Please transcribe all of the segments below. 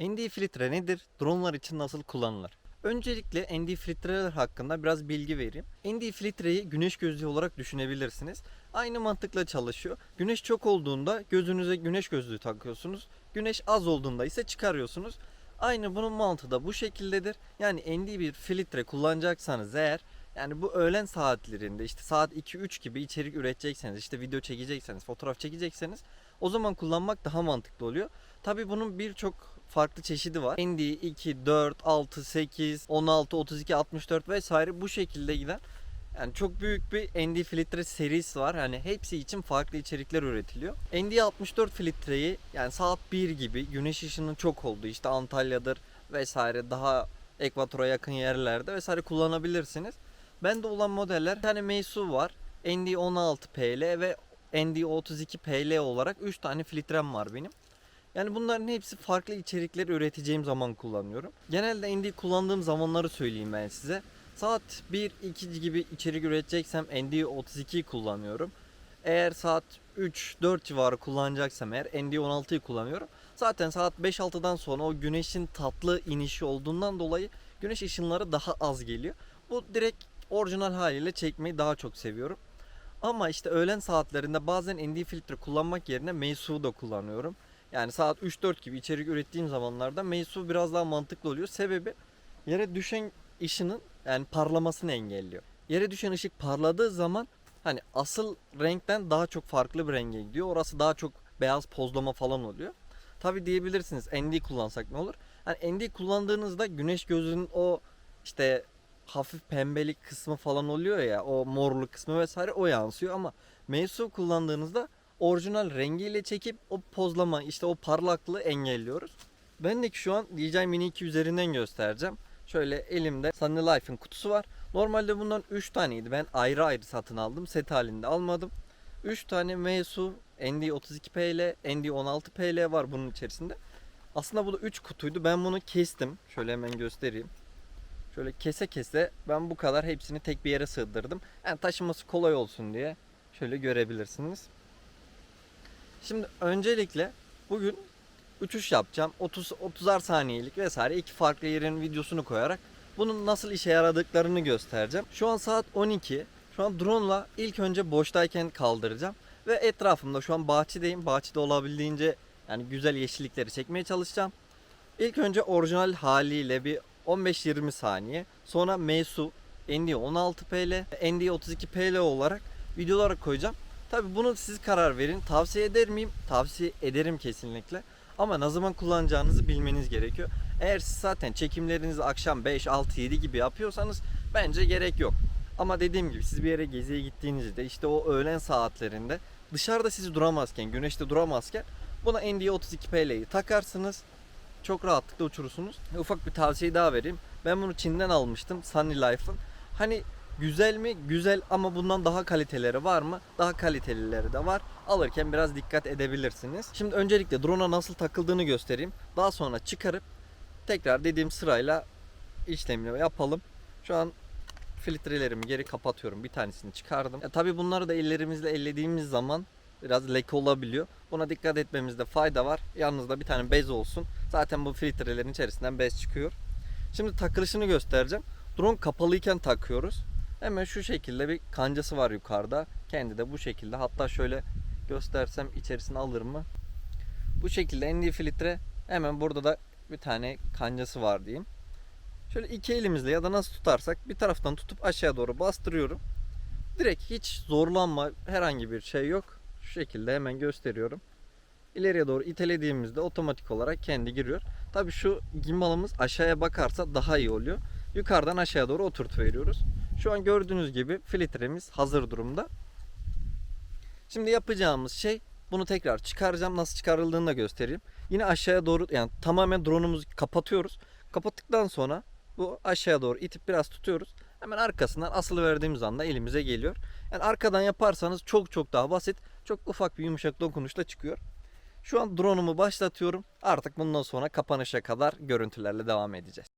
ND filtre nedir? Dronlar için nasıl kullanılır? Öncelikle ND filtreler hakkında biraz bilgi vereyim. ND filtreyi güneş gözlüğü olarak düşünebilirsiniz. Aynı mantıkla çalışıyor. Güneş çok olduğunda gözünüze güneş gözlüğü takıyorsunuz. Güneş az olduğunda ise çıkarıyorsunuz. Aynı bunun mantığı da bu şekildedir. Yani ND bir filtre kullanacaksanız eğer yani bu öğlen saatlerinde işte saat 2-3 gibi içerik üretecekseniz işte video çekecekseniz fotoğraf çekecekseniz o zaman kullanmak daha mantıklı oluyor. Tabi bunun birçok farklı çeşidi var. ND 2, 4, 6, 8, 16, 32, 64 vesaire bu şekilde giden yani çok büyük bir ND filtre serisi var. Yani hepsi için farklı içerikler üretiliyor. ND 64 filtreyi yani saat 1 gibi güneş ışının çok olduğu işte Antalya'dır vesaire daha ekvatora yakın yerlerde vesaire kullanabilirsiniz. Bende olan modeller bir tane Meisu var. ND 16 PL ve ND 32 PL olarak 3 tane filtrem var benim. Yani bunların hepsi farklı içerikler üreteceğim zaman kullanıyorum. Genelde ND kullandığım zamanları söyleyeyim ben size. Saat 1-2 gibi içerik üreteceksem ND 32 kullanıyorum. Eğer saat 3-4 civarı kullanacaksam eğer ND 16'yı kullanıyorum. Zaten saat 5-6'dan sonra o güneşin tatlı inişi olduğundan dolayı güneş ışınları daha az geliyor. Bu direkt orijinal haliyle çekmeyi daha çok seviyorum. Ama işte öğlen saatlerinde bazen ND filtre kullanmak yerine Meisu da kullanıyorum. Yani saat 3-4 gibi içerik ürettiğim zamanlarda Meisu biraz daha mantıklı oluyor. Sebebi yere düşen ışının yani parlamasını engelliyor. Yere düşen ışık parladığı zaman hani asıl renkten daha çok farklı bir renge gidiyor. Orası daha çok beyaz pozlama falan oluyor. Tabi diyebilirsiniz ND kullansak ne olur? Hani ND kullandığınızda güneş gözünün o işte hafif pembelik kısmı falan oluyor ya o morluk kısmı vesaire o yansıyor ama Meisu kullandığınızda orijinal rengiyle çekip o pozlama işte o parlaklığı engelliyoruz. Ben de şu an DJI Mini 2 üzerinden göstereceğim. Şöyle elimde Sunny Life'ın kutusu var. Normalde bundan 3 taneydi. Ben ayrı ayrı satın aldım. Set halinde almadım. 3 tane Meisu ND32PL, ND16PL var bunun içerisinde. Aslında bu da 3 kutuydu. Ben bunu kestim. Şöyle hemen göstereyim. Şöyle kese kese ben bu kadar hepsini tek bir yere sığdırdım. Yani taşıması kolay olsun diye şöyle görebilirsiniz. Şimdi öncelikle bugün uçuş yapacağım. 30 30'ar saniyelik vesaire iki farklı yerin videosunu koyarak bunun nasıl işe yaradıklarını göstereceğim. Şu an saat 12. Şu an drone'la ilk önce boştayken kaldıracağım ve etrafımda şu an bahçedeyim. Bahçede olabildiğince yani güzel yeşillikleri çekmeye çalışacağım. İlk önce orijinal haliyle bir 15-20 saniye. Sonra Meisu ND 16PL, ND 32PL olarak videolara koyacağım. Tabi bunu siz karar verin. Tavsiye eder miyim? Tavsiye ederim kesinlikle. Ama ne zaman kullanacağınızı bilmeniz gerekiyor. Eğer siz zaten çekimlerinizi akşam 5, 6, 7 gibi yapıyorsanız bence gerek yok. Ama dediğim gibi siz bir yere geziye gittiğinizde işte o öğlen saatlerinde dışarıda sizi duramazken, güneşte duramazken buna ND 32 PL'yi takarsınız. Çok rahatlıkla uçurursunuz. Ufak bir tavsiye daha vereyim. Ben bunu Çin'den almıştım. Sunny Life'ın. Hani güzel mi? Güzel ama bundan daha kaliteleri var mı? Daha kalitelileri de var. Alırken biraz dikkat edebilirsiniz. Şimdi öncelikle drone'a nasıl takıldığını göstereyim. Daha sonra çıkarıp tekrar dediğim sırayla işlemini yapalım. Şu an filtrelerimi geri kapatıyorum. Bir tanesini çıkardım. Ya, tabii bunları da ellerimizle ellediğimiz zaman biraz leke olabiliyor. Buna dikkat etmemizde fayda var. Yanınızda bir tane bez olsun. Zaten bu filtrelerin içerisinden bez çıkıyor. Şimdi takılışını göstereceğim. Drone kapalıyken takıyoruz. Hemen şu şekilde bir kancası var yukarıda. Kendi de bu şekilde. Hatta şöyle göstersem içerisine alır mı? Bu şekilde ND filtre hemen burada da bir tane kancası var diyeyim. Şöyle iki elimizle ya da nasıl tutarsak bir taraftan tutup aşağı doğru bastırıyorum. Direkt hiç zorlanma herhangi bir şey yok. Şu şekilde hemen gösteriyorum. İleriye doğru itelediğimizde otomatik olarak kendi giriyor. Tabi şu gimbalımız aşağıya bakarsa daha iyi oluyor. Yukarıdan aşağıya doğru oturt veriyoruz. Şu an gördüğünüz gibi filtremiz hazır durumda. Şimdi yapacağımız şey bunu tekrar çıkaracağım. Nasıl çıkarıldığını da göstereyim. Yine aşağıya doğru yani tamamen drone'umuzu kapatıyoruz. Kapattıktan sonra bu aşağıya doğru itip biraz tutuyoruz. Hemen arkasından asılı verdiğimiz anda elimize geliyor. Yani arkadan yaparsanız çok çok daha basit. Çok ufak bir yumuşak dokunuşla çıkıyor. Şu an drone'umu başlatıyorum. Artık bundan sonra kapanışa kadar görüntülerle devam edeceğiz.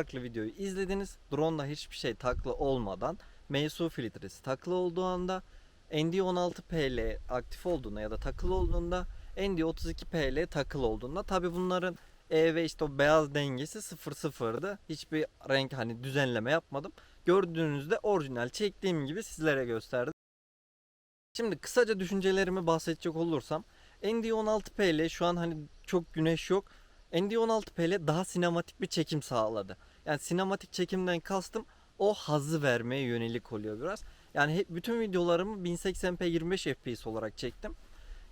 Farklı videoyu izlediniz. Drone'da hiçbir şey taklı olmadan MSU filtresi taklı olduğu anda ND16PL aktif olduğunda ya da takılı olduğunda ND32PL takılı olduğunda tabi bunların E ve işte o beyaz dengesi 0-0'dı. Hiçbir renk hani düzenleme yapmadım. Gördüğünüzde orijinal çektiğim gibi sizlere gösterdim. Şimdi kısaca düşüncelerimi bahsedecek olursam ND16PL şu an hani çok güneş yok. ND16PL daha sinematik bir çekim sağladı. Yani sinematik çekimden kastım o hazzı vermeye yönelik oluyor biraz. Yani hep bütün videolarımı 1080p 25 fps olarak çektim.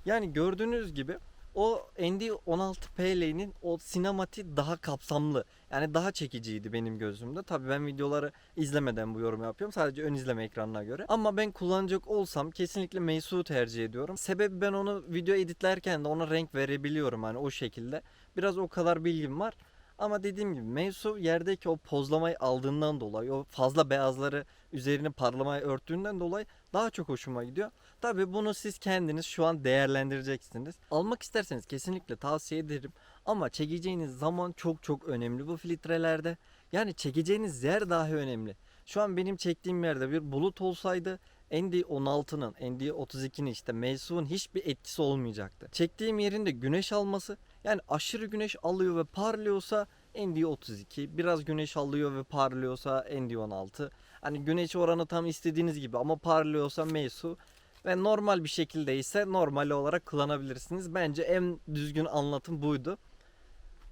Yani gördüğünüz gibi o ND16PL'nin o sinemati daha kapsamlı. Yani daha çekiciydi benim gözümde. Tabii ben videoları izlemeden bu yorum yapıyorum. Sadece ön izleme ekranına göre. Ama ben kullanacak olsam kesinlikle Meisu tercih ediyorum. Sebebi ben onu video editlerken de ona renk verebiliyorum hani o şekilde. Biraz o kadar bilgim var. Ama dediğim gibi Meisu yerdeki o pozlamayı aldığından dolayı o fazla beyazları üzerini parlamayı örttüğünden dolayı daha çok hoşuma gidiyor. Tabi bunu siz kendiniz şu an değerlendireceksiniz. Almak isterseniz kesinlikle tavsiye ederim. Ama çekeceğiniz zaman çok çok önemli bu filtrelerde. Yani çekeceğiniz yer dahi önemli. Şu an benim çektiğim yerde bir bulut olsaydı ND16'nın, ND32'nin işte Meizu'nun hiçbir etkisi olmayacaktı. Çektiğim yerin de güneş alması yani aşırı güneş alıyor ve parlıyorsa ND32, biraz güneş alıyor ve parlıyorsa ND16. Hani güneş oranı tam istediğiniz gibi ama parlıyorsa Meizu ve normal bir şekilde ise normal olarak kullanabilirsiniz. Bence en düzgün anlatım buydu.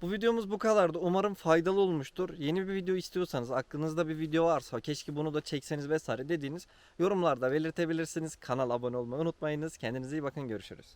Bu videomuz bu kadardı. Umarım faydalı olmuştur. Yeni bir video istiyorsanız, aklınızda bir video varsa, keşke bunu da çekseniz vesaire dediğiniz yorumlarda belirtebilirsiniz. Kanala abone olmayı unutmayınız. Kendinize iyi bakın. Görüşürüz.